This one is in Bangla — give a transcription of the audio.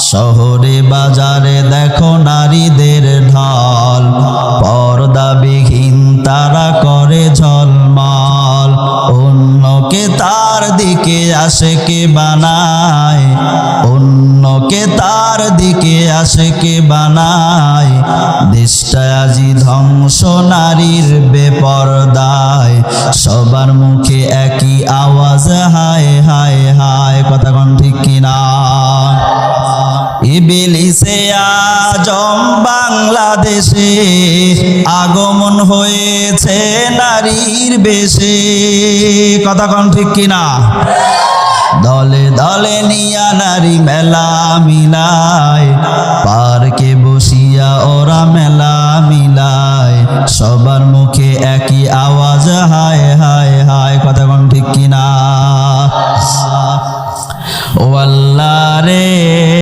শহরে বাজারে দেখো নারীদের ঢল। পর্দাবিহীন তারা করে ঝলমল। অন্যকে তার দিকে আসে কে বানায়। অন্যকে তার দিকে আসে কে বানায়। দেশটা আজি ধ্বংস নারীর বেপরদায়। সবার মুখে একই আওয়াজ হায় হায় হায়। কথা কোন ঠিক কিনা? ইবলিসে আজম বাংলাদেশে আগমন হয়েছে নারীর বেশে। কথা কন ঠিক কিনা? দলে দলে নিয়া নারী মেলা মিলায়, পার্কে বসিয়া ওরা মেলা মিলায়। সবার মুখে একই আওয়াজ, হায় হায় হায়, কথা কন ঠিক কিনা? ও আল্লাহ রে।